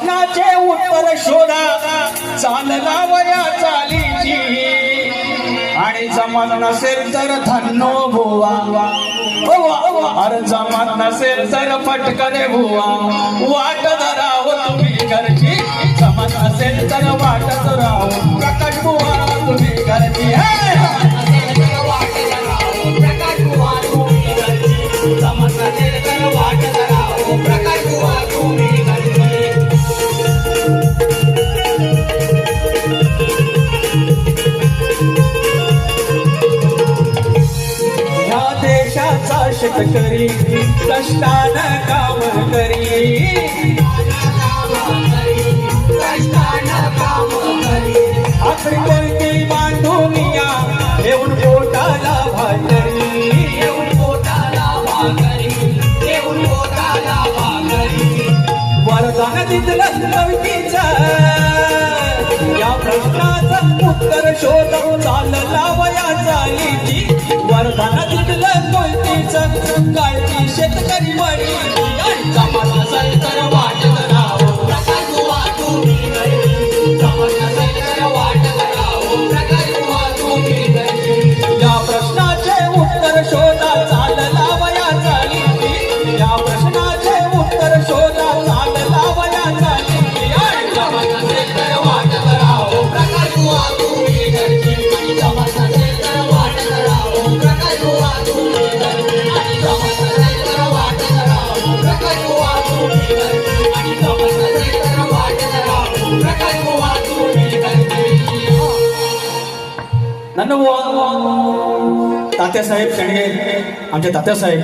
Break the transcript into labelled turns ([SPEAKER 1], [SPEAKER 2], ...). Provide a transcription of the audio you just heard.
[SPEAKER 1] प्रश्नाचे उत्तर शोधा. चालला वया चालीची. आणि जमत नसेल तर धन्नो भुवा. बुवा. अरे जमत नसेल तर फटकने भुवा. वाट धराव तुम्ही घरची जमत नसेल तर वाट धराव प्रकट भुवा तुम्ही घरची. शेतकरी कष्टान काम करी. आखरी कोणती पोटाला या येऊन पोटाला भाकरी वरदान दिसलं कवितेच या प्रश्नाचं उत्तर शोधून चालला वया चालीची वरदान दिसलं कोणतीच शेतकरी मळी धन्यवाद. तात्यासाहेब शेंडगे आमचे तात्यासाहेब.